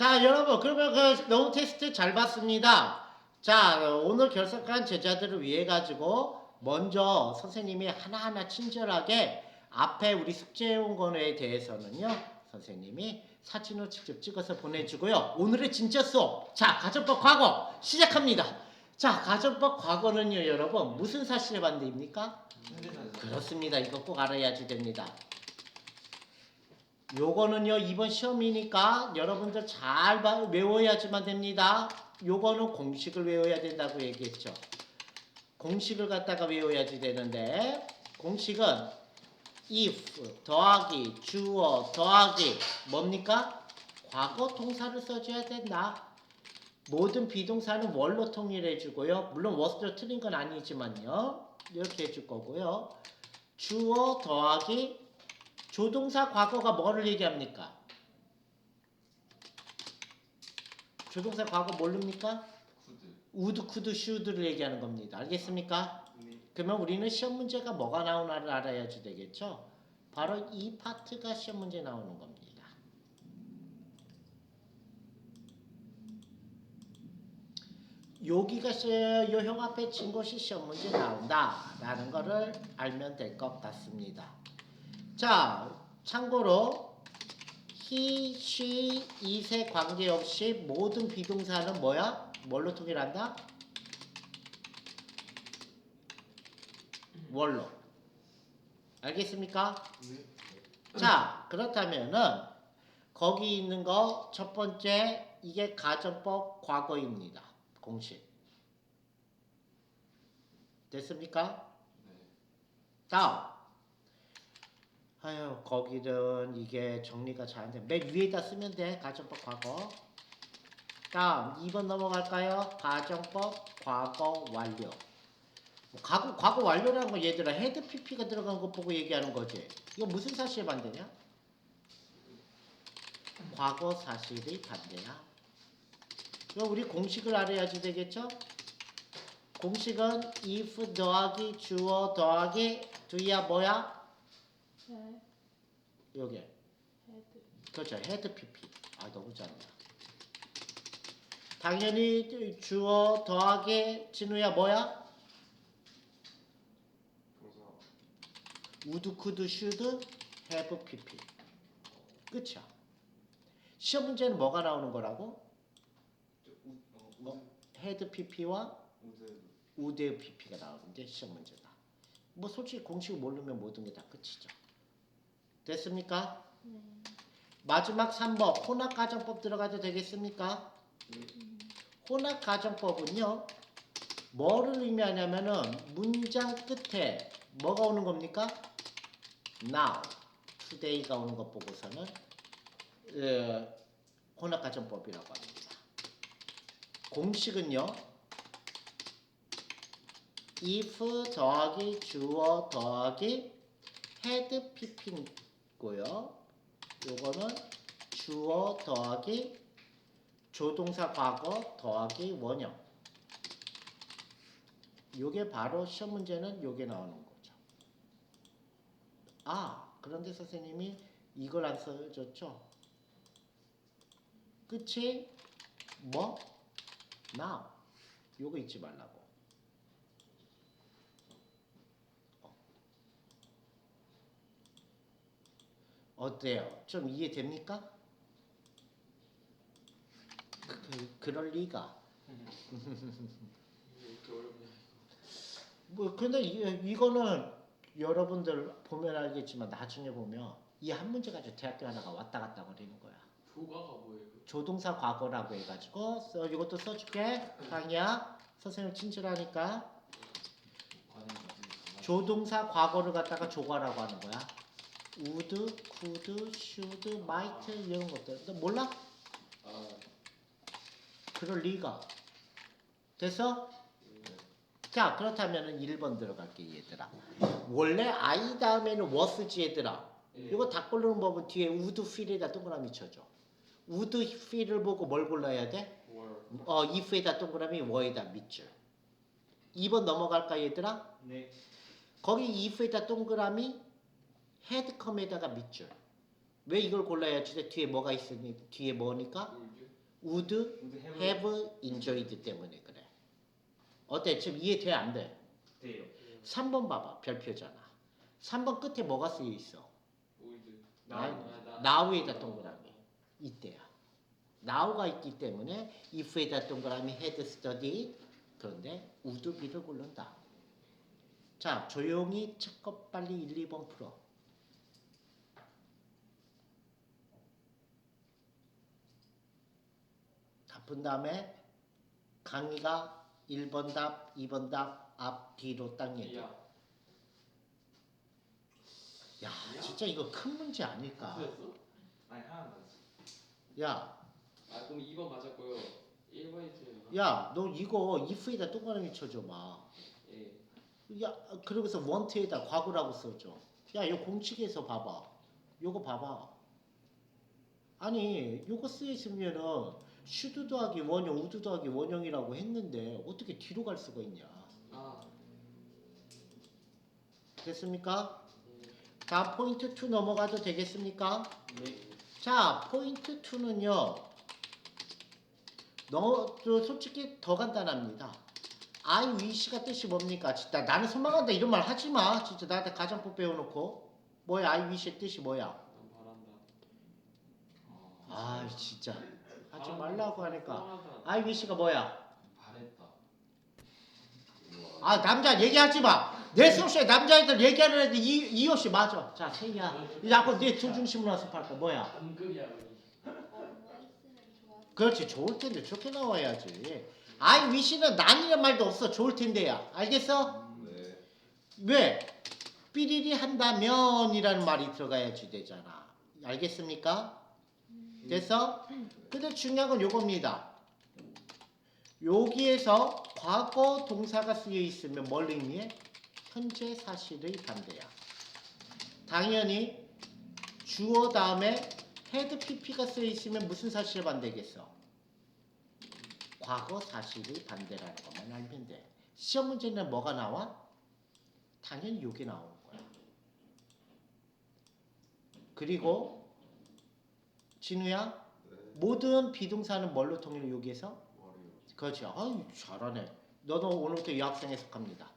자, 여러분, 그러면 그 너무 테스트 잘 봤습니다. 자, 오늘 결석한 제자들을 위해 가지고 먼저 선생님이 하나하나 친절하게 앞에 우리 숙제해 온 거에 대해서는요, 선생님이 사진을 직접 찍어서 보내주고요. 오늘의 진짜 수업, 자, 가정법 과거 시작합니다. 자, 가정법 과거는요, 여러분, 무슨 사실의 반대입니까? 그렇습니다. 이거 꼭 알아야지 됩니다. 요거는요 이번 시험이니까 여러분들 잘 봐- 외워야지만 됩니다. 요거는 공식을 외워야 된다고 얘기했죠. 공식을 갖다가 외워야지 되는데 공식은 if 더하기 주어 더하기 뭡니까? 과거 동사를 써줘야 된다. 모든 비동사는 원로 통일해 주고요. 물론 워스로 틀린 건 아니지만요. 이렇게 해줄 거고요. 주어 더하기 조동사 과거가 뭐를 얘기합니까? 조동사 과거 모릅니까? 우드, 쿠드, 슈드를 얘기하는 겁니다. 알겠습니까? 그러면 우리는 시험 문제가 뭐가 나오나를 알아야지 되겠죠? 바로 이 파트가 시험 문제 나오는 겁니다. 여기가 시- 요형 앞에 친 것이 시험 문제 나온다라는 거를 알면 될 것 같습니다. 자, 참고로 he, she, it에 관계없이 모든 비동사는 뭐야? 뭘로 통일한다? 월로. 알겠습니까? 자, 그렇다면은 거기 있는 거 첫 번째 이게 가정법 과거입니다. 공식. 됐습니까? 다음. 아유 거기는 이게 정리가 잘 안 돼. 맨 위에다 쓰면 돼. 가정법 과거. 다음 2번 넘어갈까요? 가정법 과거 완료. 뭐 과거 과거 완료라는 거 얘들아 헤드 PP가 들어간 거 보고 얘기하는 거지. 이거 무슨 사실의 반대냐? 과거 사실의 반대야. 그럼 우리 공식을 알아야지 되겠죠? 공식은 if 더하기 주어 더하기 do야 뭐야? 네, 여기. 헤드. 그렇죠. 헤드 pp 아 너무 잘한다. 당연히 주어 더하기 진우야 뭐야? 우드 쿠드 슈드 have pp 끝이야. 시험 문제는 뭐가 나오는 거라고? 헤드 pp와 우드 pp가 나오는데 시험 문제다. 뭐 솔직히 공식을 모르면 모든 게 다 끝이죠 됐습니까? 네. 마지막 3번 혼합 가정법 들어가도 되겠습니까? 혼합 가정법은요. 뭐를 의미하냐면은 문장 끝에 뭐가 오는 겁니까? now, today가 오는 것 보고서는 에, 혼합 가정법이라고 합니다. 공식은요. if 더하기 주어 더하기 had pp 고요. 요거는 주어 더하기 조동사 과거 더하기 원형. 요게 바로 시험 문제는 요게 나오는 거죠. 아, 그런데 선생님이 이걸 안 써줬죠? 끝이 뭐? now. 요거 잊지 말라고. 어때요? 좀 이해됩니까? 그, 그, 그럴 리가. 뭐 근데 이, 이거는 여러분들 보면 알겠지만 나중에 보면 이 한 문제 가지고 대학교 하나가 왔다 갔다 거리는 거야. 조가가 뭐예요? 조동사 과거라고 해가지고 써, 이것도 써줄게. 강이야. 선생님 친절하니까 조동사 과거를 갖다가 조과라고 하는 거야. Would, could, should, might 이런 것들. 너 몰라? 아, 그럴 리가. 됐어? 자 그렇다면은 1번 들어갈게 얘들아. 원래 I 다음에는 was지 얘들아. 예. 이거 다 고르는 법은 뒤에 would feel에다 동그라미 쳐줘. would feel을 보고 뭘 골라야 돼? 월. 어 if에다 동그라미 we에다 밑줄. 2번 넘어갈까 얘들아? 네. 거기 if에다 동그라미 headcome에다가 밑줄. 왜 이걸 골라야 지 뒤에 뭐가 있으니 뒤에 뭐니까? would have enjoyed 때문에 그래. 어때? 지금 이해돼 안 돼? 돼요. 3번 봐봐. 별표잖아. 3번 끝에 뭐가 쓰여 있어? 우이드. 아이, 나- now에다 동그라미. 이때야. now가 있기 때문에 if에다 동그라미 had studied 그런데 be를 고른다. 자, 조용히 첫것 빨리 1, 2번 풀어. 다푼 다음에 강의가 1번 답, 2번 답, 앞, 뒤로 딱 얘기해. 야. 야, 진짜 이거 큰 문제 아닐까? 틀렸어? 아니 하나 맞았어. 야, 아 그럼 2번 맞았고요. 1번이 틀렸나? 야, 너 이거 if에다 동그라미 쳐줘 봐. 예. 야, 그러고서 want에다 과거라고 써줘. 야, 요 공식에서 봐봐. 요거 봐봐. 아니, 요거 쓰여 있으면은 should 더하기 원형, would 더하기 원형이라고 했는데 어떻게 뒤로 갈 수가 있냐? 아. 됐습니까? 음. 다음 포인트 2 넘어가도 되겠습니까? 네. 자, 포인트 2는요. 너, 저 솔직히 더 간단합니다. I wish가 뜻이 뭡니까? 진짜 나는 소망한다 이런 말 하지 마. 진짜 나한테 가정법 배워놓고. 뭐야, I wish의 뜻이 뭐야? 난 바란다. 어, 아, 진짜. 하지 바란다. 말라고 하니까. I wish가 뭐야? 바랬다. 아, 남자 얘기하지 마. 내 소시에 남자애들 얘기하는 애들 이, 이 옷이 맞아. 자, 세이야. 이제 앞으로 네둘 중심으로 연습할 거야. 뭐야? 등급이야 우리. 그렇지 좋을 텐데 좋게 나와야지. I wish는 난이란 말도 없어. 좋을 텐데야. 알겠어? 네. 왜? 삐리리 한다면이라는 말이 들어가야지 되잖아. 알겠습니까? 됐어? 근데 중요한 건 요겁니다. 여기에서 과거 동사가 쓰여 있으면 뭘 의미해? 현재 사실의 반대야. 당연히 주어 다음에 헤드 pp가 쓰여 있으면 무슨 사실의 반대겠어? 과거 사실의 반대라는 것만 알면 돼. 시험 문제는 뭐가 나와? 당연히 요게 나오는 거야. 그리고 진우야 모든 비동사는 뭘로 여기에서? 머리요. 그렇죠. 아유 잘하네. 너도 오늘부터 여학생 해석합니다.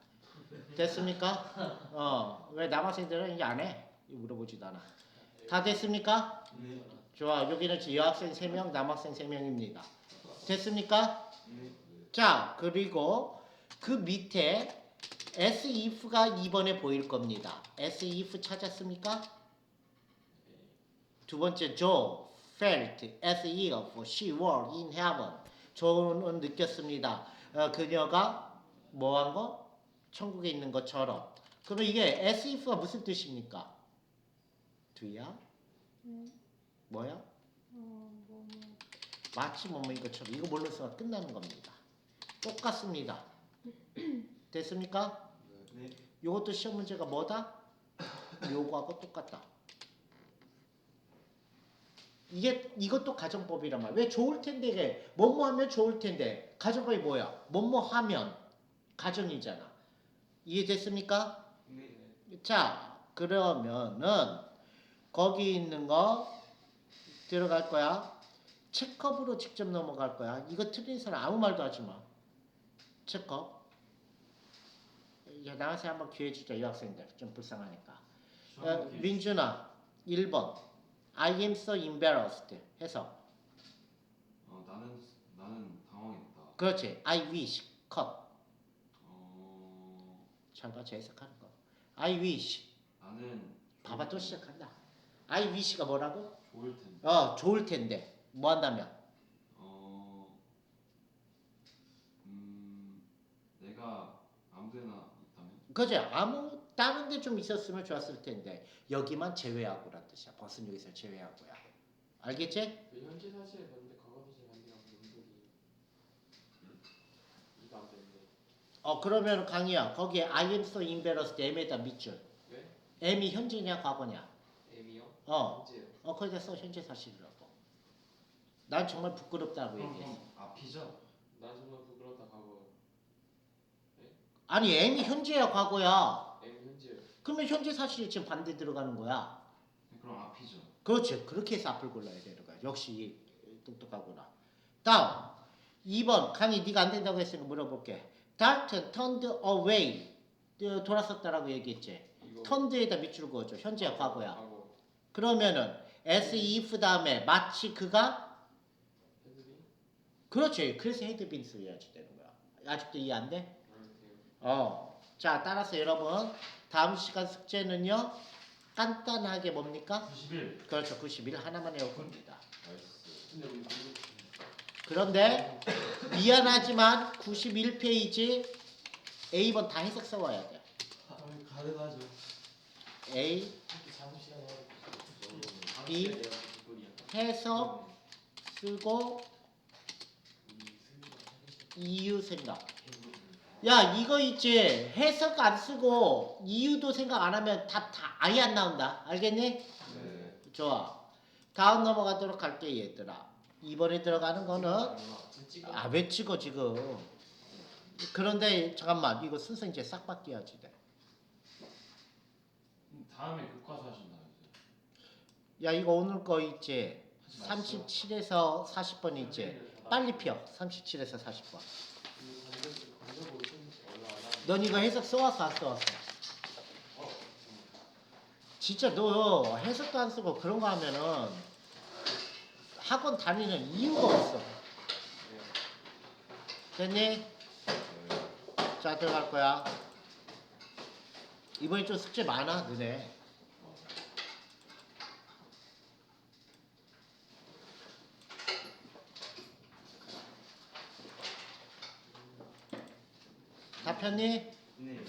됐습니까? 어, 왜 남학생들은 이제 안 해? 물어보지도 않아. 다 됐습니까? 네. 좋아. 여기는 여학생 3명, 남학생 3명입니다. 됐습니까? 네. 자, 그리고 그 밑에 as if가 2번에 보일 겁니다. as if 찾았습니까? 두 번째 Joe felt as if she were in heaven. 조는 느꼈습니다. 어, 그녀가 뭐한 거? 천국에 있는 것처럼. 그럼 이게 as if가 무슨 뜻입니까? 뒤야? 네. 뭐야? 뭐, 뭐. 마치 뭐뭐 이것처럼 이거 뭘로 써가 끝나는 겁니다. 똑같습니다. 됐습니까? 네. 이것도 시험 문제가 뭐다? 요거하고 똑같다. 이게 이것도 가정법이란 말. 왜 좋을 텐데 이게 뭐뭐 하면 좋을 텐데 가정법이 뭐야? 뭐뭐 하면 가정이잖아. 이해됐습니까? 네. 자 그러면은 거기 있는 거 들어갈 거야. 체크업으로 직접 넘어갈 거야. 이거 틀린 사람 아무 말도 하지 마. 체크업. 야, 나한테 한번 기회 주자 이 학생들 좀 불쌍하니까. 어, 민준아 1번 I am so embarrassed 해서. 어 나는 나는 당황했다. 그렇지. I wish 컷 어. 잘봐 해석하는 거. I wish. 나는 봐봐 또 시작한다. I wish가 뭐라고? 좋을 텐데. 어 좋을 텐데. 뭐 한다면? 어, 음, 내가 아무데나 있다면? 그죠 아무 다른 데 좀 있었으면 좋았을 텐데 여기만 제외하고란 뜻이야 벗은 여기서 제외하고야 알겠지? 그 현재 사실에 봤는데 과거 사실 반대가 무슨 소리? 이거 안 되는데. 어 그러면 강희야 거기에 I am so embarrassed M에다 밑줄 왜? M이 현재냐 과거냐 M이요? 어 현재요. 어 거기다 써 현재 사실이라고. 난 정말 부끄럽다고 얘기했어. 앞이죠. 난 정말 부끄럽다 과거. 아니 M이 현재야 과거야. 그러면 현재 사실이 지금 반대 들어가는 거야. 그럼 앞이죠. 그렇지. 그렇게 해서 앞을 골라야 되는 거야. 역시 똑똑하구나. 다음 2번 강의 네가 안 된다고 했으니까 물어볼게. Dalton turned away 어, 돌아섰다라고 얘기했지. 턴드에다 밑줄 그어줘. 현재야 과거야. 하고 그러면은 as if 다음에 마치 그가 그렇지. 그래서 헤드빈 써야지 되는 거야. 아직도 이해 안 돼? 아니요. 어. 자, 따라서 여러분 다음 시간 숙제는요. 간단하게 뭡니까? 91 그렇죠. 91 하나만 외울 겁니다. 그런데 미안하지만 91페이지 A번 다 해석 써와야 돼. 가능하죠. A B 해석 쓰고 이유 생각. 야 이거 있지 해석 안 쓰고 이유도 생각 안 하면 답 다 아예 안 나온다. 알겠니? 네 좋아. 다음 넘어가도록 할게 얘들아. 이번에 들어가는 거는 아 왜 찍어 지금? 그런데 잠깐만 이거 순서 이제 싹 바뀌어야지 돼. 음, 다음에 교과서 하신다 이제 야 이거 오늘 거 있지? 하지 마시죠. 37에서 40번 있지? 빨리 피어. 37에서 40번. 넌 이거 해석 써왔어 안 써왔어? 진짜 너 해석도 안 쓰고 그런 거 하면은 학원 다니는 이유가 없어. 됐니? 자 들어갈 거야. 이번에 좀 숙제 많아 너네. 다 폈니? 네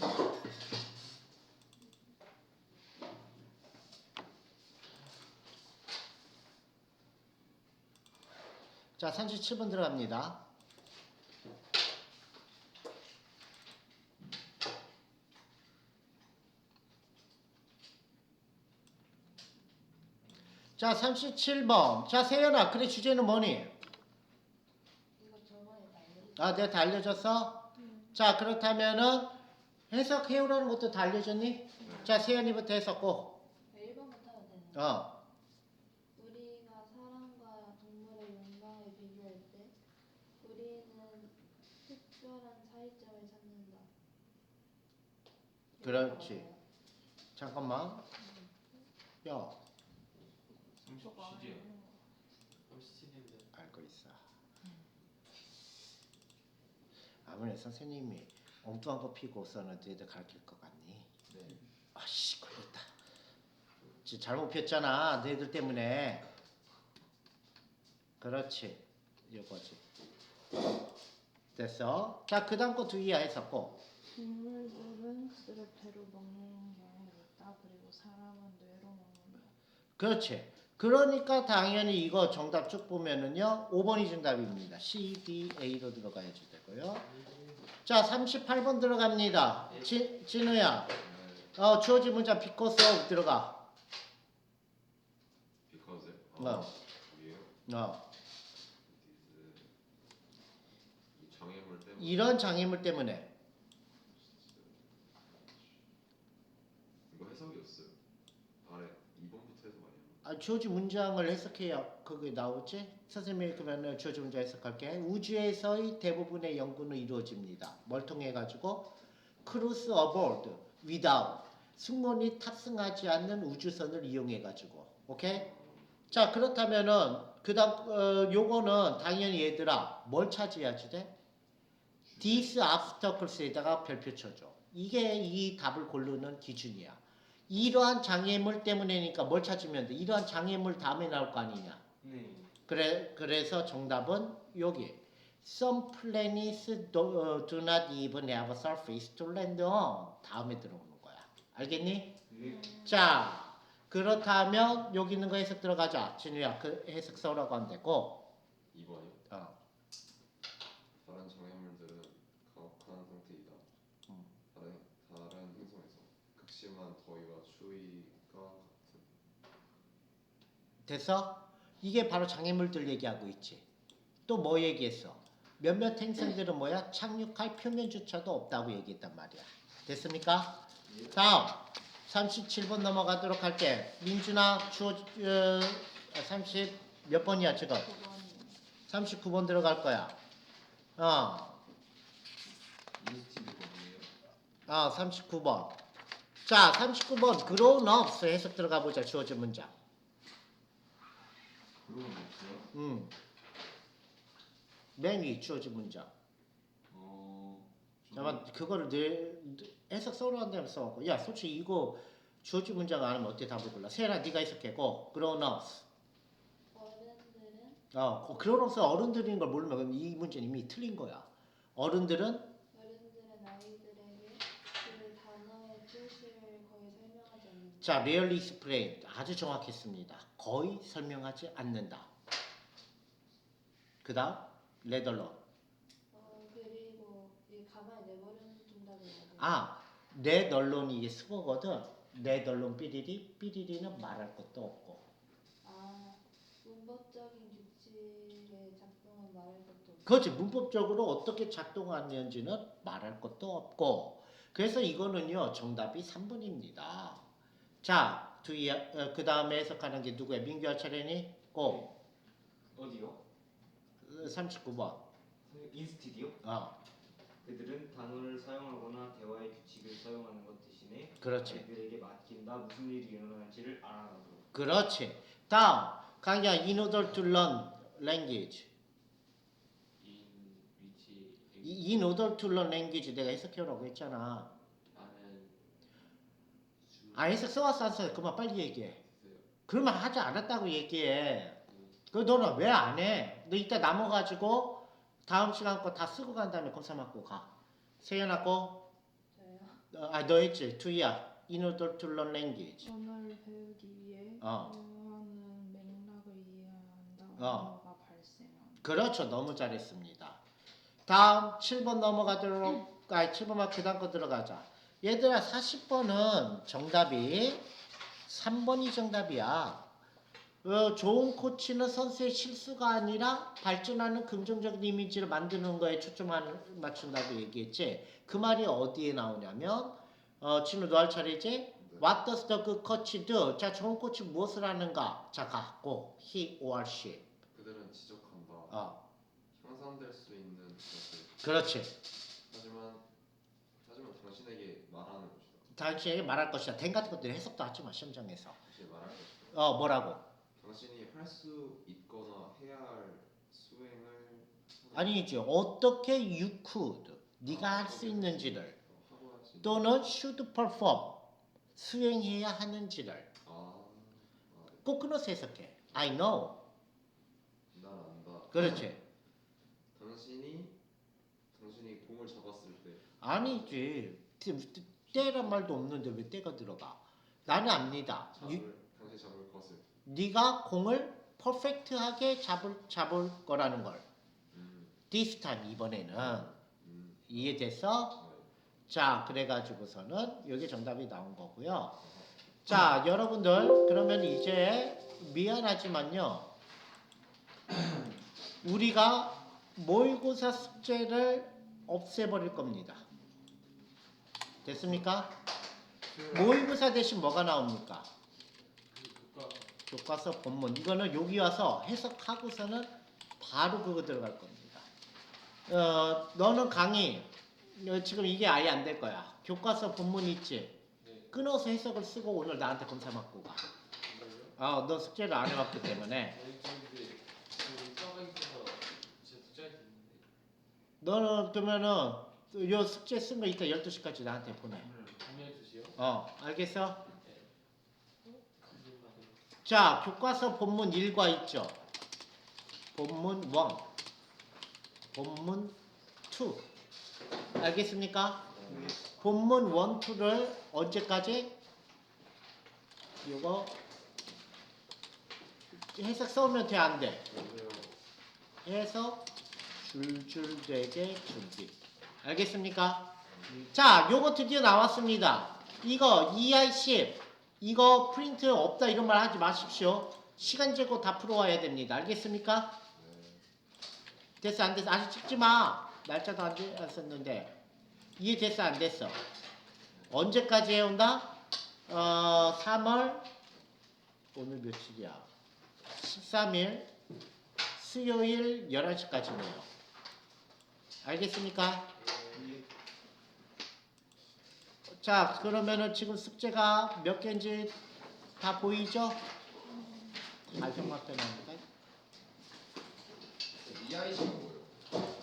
자 37번 들어갑니다. 자 37번. 자 세연아 그래 주제는 뭐니? 이거 저번에 날려. 아 내가 다 알려줬어? 자 그렇다면은 해석해오라는 것도 다 알려줬니? 자 세연이부터 해석 고. 1번부터 해야 되는 어. 우리가 사람과 동물의 영광을 비교할 때 우리는 특별한 차이점을 찾는다. 그렇지. 잠깐만. 야 37이야 37인데 알고 있어. 아무래도 선생님이 엉뚱한 거 피고 썼는데 애들 가르칠 것 같니? 네. 아씨 걸렸다. 지금 잘못 폈잖아. 너희들 때문에. 그렇지. 이거지. 됐어. 자, 그 다음 거 두 이하 했었고. 동물들은 스를 배로 먹는 경우가 있다. 그리고 사람은 뇌로 먹는다. 그렇지. 그러니까 당연히 이거 정답 쭉 보면은요. 5번이 정답입니다. C, D, A로 들어가야지 되고요. 자, 38번 들어갑니다. 지, 진우야. 어, 주어진 문자 비코스 들어가. because 어. 위에요? 어. 이 장애물 때문에 이런 장애물 때문에 이거 해석이었어요. 아래 2번부터 주어진 문장을 해석해야 그게 나오지? 선생님이 그러면 주어진 문장 해석할게. 우주에서의 대부분의 연구는 이루어집니다. 뭘 통해 가지고 크루스 어보드 without 승무원이 탑승하지 않는 우주선을 이용해 가지고 오케이? 자 그렇다면은 그다음 어, 요거는 당연히 얘들아 뭘 찾아야지 돼? These obstacles에다가 별표 쳐줘. 이게 이 답을 고르는 기준이야. 이러한 장애물 때문에니까 뭘 찾으면 돼? 이러한 장애물 다음에 나올 거 아니냐? 네. 그래 그래서 정답은 여기. Some planets do, 어, do not even have a surface to land on. 다음에 들어오는 거야. 알겠니? 네. 자 그렇다면 여기 있는 거 해석 들어가자. 진우야 그 해석 써라고 하면 되고. 2번이요. 어. 다른 장애물들은 가혹한 상태이다. 음. 다른 다른 행성에서 극심한 더위와 추위가 같은 됐어? 이게 바로 장애물들 얘기하고 있지. 또 뭐 얘기했어? 몇몇 행성들은 뭐야? 착륙할 표면조차도 없다고 얘기했단 말이야. 됐습니까? 다음 37번 넘어가도록 할게. 민준아 주어 어, 30몇 번이야 지금? 9번이 39번 들어갈 거야. 어. 아 39번. 자, 39번 grown 해석 들어가 보자. 주어진 문장. 그런 건 없어요. 음. 맨 위 주어진 문장. 어. 저는 잠깐 그거를 내 해석 서로 한다면 써갖고 야 솔직히 이거 주어진 문장 안 하면 어떻게 답을 골라? 세연아 네가 해석해고 grown ups. 어른들은 어, 그 grown ups 어른들인 걸 모르면 그럼 이 문제는 이미 틀린 거야. 어른들은 어른들은 아이들에게 그 단어의 뜻을 거의 설명하지 않는다. 자, rarely explain 아주 정확했습니다. 거의 설명하지 않는다. 그 다음 let alone. 어 그리고 이 가만히 내버려 둔다고 해야 돼. 아, alone이 이게 let alone 삐리리 삐리리는 말할 것도 없고. 아 문법적인 규칙의 작동은 말할 것도 없고. 그렇지 문법적으로 어떻게 작동하는지는 말할 것도 없고. 그래서 이거는요 정답이 3번입니다. 자, 뒤에 어, 그 다음에 해석하는 게 누구야? 민규야 차례니? 고 어디요? 39번. 인스티디요? 어, 그들은 단어를 사용하거나 대화의 규칙을 사용하는 것 대신에 그렇지. 아이들에게 맡긴다 무슨 일이 일어날지를 알아가도록 그렇지. 다음 강야 in order to learn language. 인 위치 이- in order to learn language 내가 해석해오라고 했잖아. 아 해석 써왔어 안 써? 그만 빨리 얘기해. 그러면 하지 않았다고 얘기해. 그 너는 왜 안 해? 너 이따 남아가지고 다음 시간 거 다 쓰고 간 다음에 검사 맞고 가. 세연아 거, 저요. 어, 아너 했지? 투이야. in order to learn language. 언어를 배우기 위해 어. 대화하는 맥락을 이해해야 한다. 어. 언어가 발생한. 그렇죠. 너무 잘했습니다. 다음 7번 넘어가도록 아 7번만 그 다음 거 들어가자. 얘들아 40번은 정답이 3번이 정답이야. 어, 좋은 코치는 선수의 실수가 아니라 발전하는 긍정적인 이미지를 만드는 거에 초점을 맞춘다고 얘기했지. 그 말이 어디에 나오냐면 어, 진우 너할 차례지? 네. What does the good coach do? 자, 좋은 코치 무엇을 하는가? 자, 갖고 he or she. 그들은 지적한다. 어, 향상될 수 있는 것을 그렇지. 하지만 하지만 당신에게 말하는 것이다. 당신에게 말할 것이다. 된 같은 것들 해석도 하지 마 시험장에서. 말할 것이다. 어 뭐라고? 당신이 할 수 있거나 해야 할 수행을 하는- 아니지 어떻게 you could 네가 아, 할수 있는지를 어, 하고 할수 있는 또는 should perform 수행해야 하는지를 아, 아 네. 꼭 끊어서 해석해. I know. 난 안다. 그렇지. 당신이 당신이 공을 잡았을 때 아니지. 때란 말도 없는데 왜 때가 들어가? 나는 압니다. 잡을 유- 당신 잡을 것을 네가 공을 퍼펙트하게 잡을 잡을 거라는 걸. 음, This time 이번에는 음, 이해됐어? 아, 네. 자, 그래가지고서는 여기 정답이 나온 거고요. 자, 여러분들 그러면 이제 미안하지만요. 우리가 모의고사 숙제를 없애버릴 겁니다. 됐습니까? 모의고사 대신 뭐가 나옵니까? 교과서 본문 이거는 여기 와서 해석하고서는 바로 그거 들어갈 겁니다. 어, 너는 강의 어, 지금 이게 아예 안 될 거야. 교과서 본문 있지? 네 끊어서 해석을 쓰고 오늘 나한테 검사 맞고 가. 아, 너 숙제를 안 해봤기 때문에 너는 그러면은 요 숙제 쓴 거 이따 12시까지 나한테 보내. 어, 알겠어? 거짓말을 자, 교과서 본문 1과 있죠? 본문 1, 본문 2. 알겠습니까? 본문 1, 2를 언제까지? 요거 해석 써오면 돼, 안 돼? 해석 줄줄되게 준비. 알겠습니까? 자, 요거 드디어 나왔습니다. 이거 EI10 이거 프린트 없다 이런 말 하지 마십시오. 시간 제고 다 풀어와야 됩니다. 알겠습니까? 됐어 안 됐어? 아직 찍지 마. 날짜도 안 됐었는데 이해 됐어 안 됐어? 언제까지 해온다? 어, 3월 오늘 며칠이야? 13일 수요일 11시까지네요. 알겠습니까? 자, 그러면은 지금 숙제가 몇 개인지 다 보이죠? 발성막 때문에.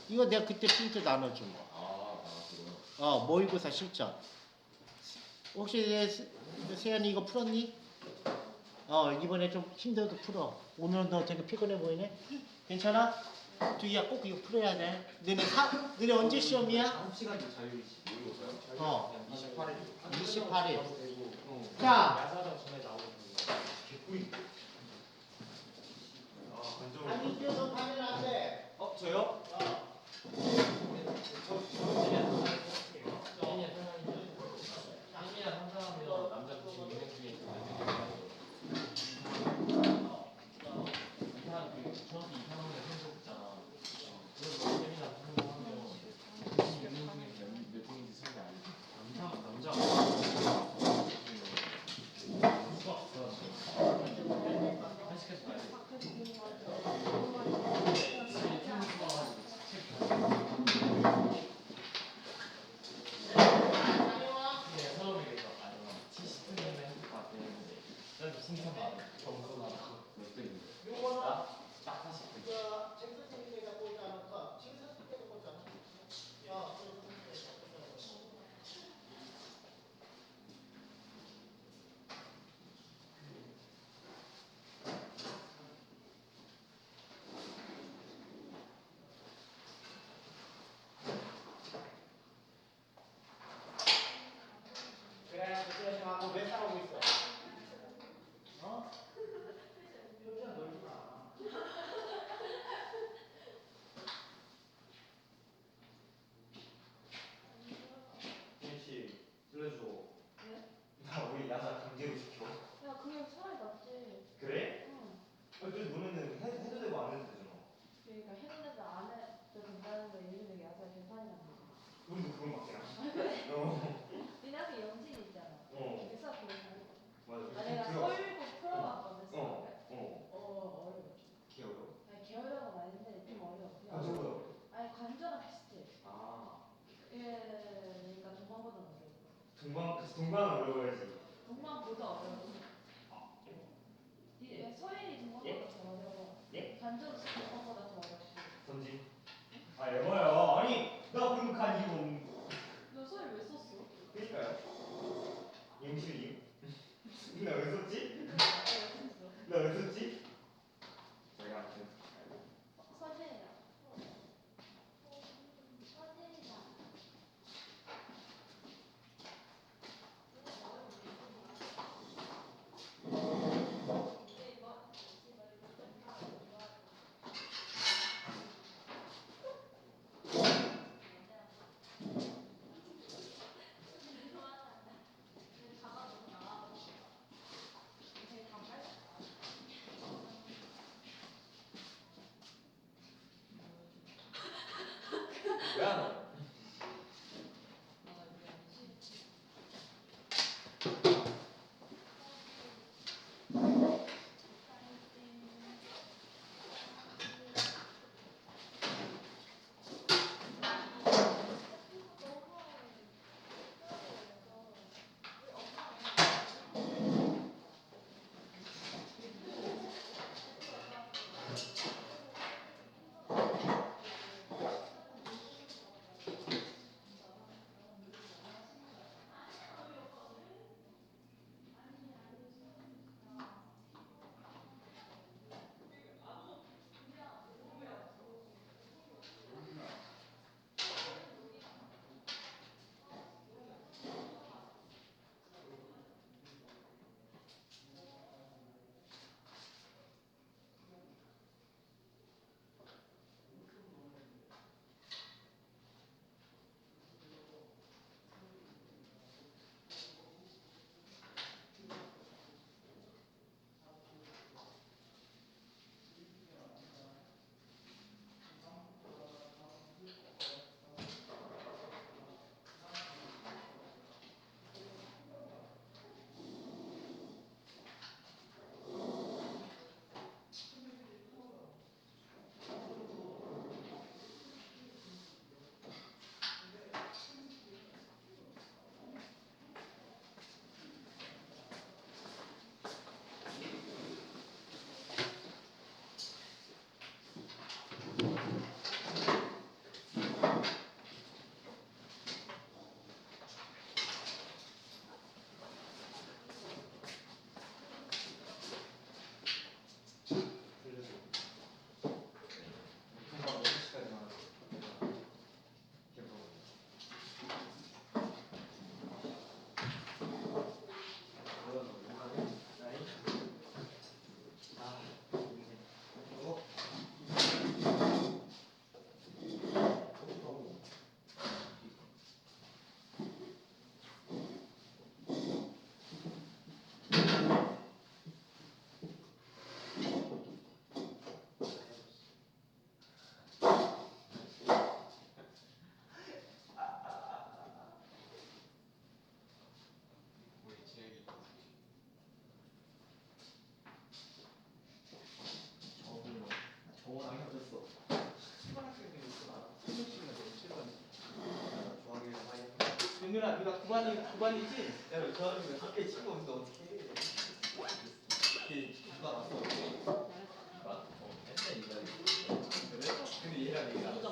이거 내가 그때 프린트 나눠준 거. 뭐. 어, 모의고사 실전. 혹시 세연이 이거 풀었니? 어, 이번에 좀 힘들어도 풀어. 오늘 너 되게 피곤해 보이네? 괜찮아? 뒤야 꼭 이거 풀어야 돼. 너네 사, 너네 언제 시험이야? 9시간이 자유이지. 어, 28일. 28일. 자, 야사장 전에 나오는 거. 아니 이때서 카메라 안 돼. 어 저요? 어. 저 저는 그냥 실림. 나 왜 썼지? 유라 유라 구반이 구반이지? 야, 저 이거 밖에 친구 없는데 어떻게 해? 이렇게 누가 왔어? 어, 맨날 이거. 그래? 근데 얘랑 얘랑.